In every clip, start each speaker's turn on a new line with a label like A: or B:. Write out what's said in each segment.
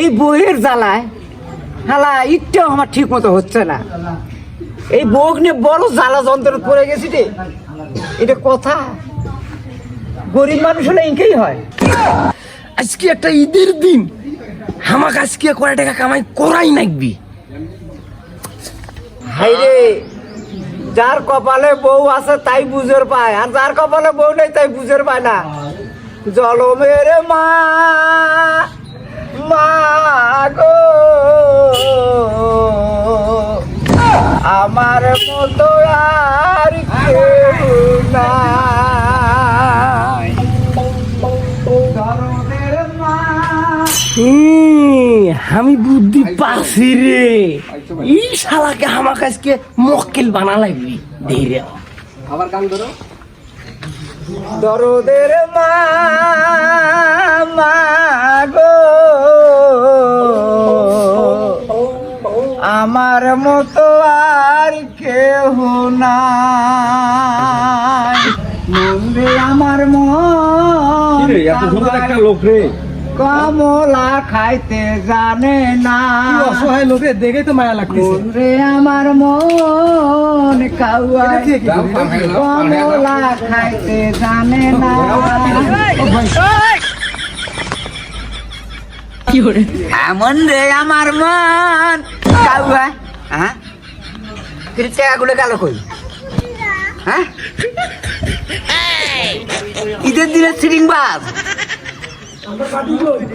A: এই বইয়ের জ্বালায় হালা ইটটাও আমার ঠিক মতো হচ্ছে না। এই বউক নিয়ে বড় জ্বালা যন্ত্র পড়ে গেছি রে। এটা কথা। গরিব মানুষ হলে ইনকেই হয়।
B: আজকে একটা ঈদের দিন। আমাকে আজকে কয় টাকা কামাই করাই নাকবি।
A: হাই রে যার কপালে বউ আছে তাই বুঝের পায় আর যার কপালে বউ নেই তাই বুঝের পায় না। জলমের মা মা গো। আমার মতো আর কেউ নাই।
B: আমি বুদ্ধি পাচ্ছি রে। এই শালাকে আমাকে আজকে মক্কেল বানা লাগবি ধীরে।
A: দরদের মা মা। আমার মতো আর কেহ নাই। মন রে আমার মন কমলা খাইতে জানে না।
C: অসহায় লোকে দেখে তো মায়া লাগতেছে।
A: রে আমার মন কাউয়া কমলা খাইতে জানে না। এমন রে আমার মন। কাউয়া হ্যাঁ? তুই টাকাগুলো গেল কই? হ্যাঁ? ঈদের দিনে সিটিং বাস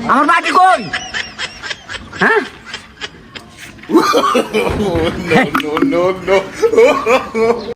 A: আমার বাটি কই? হ্যাঁ?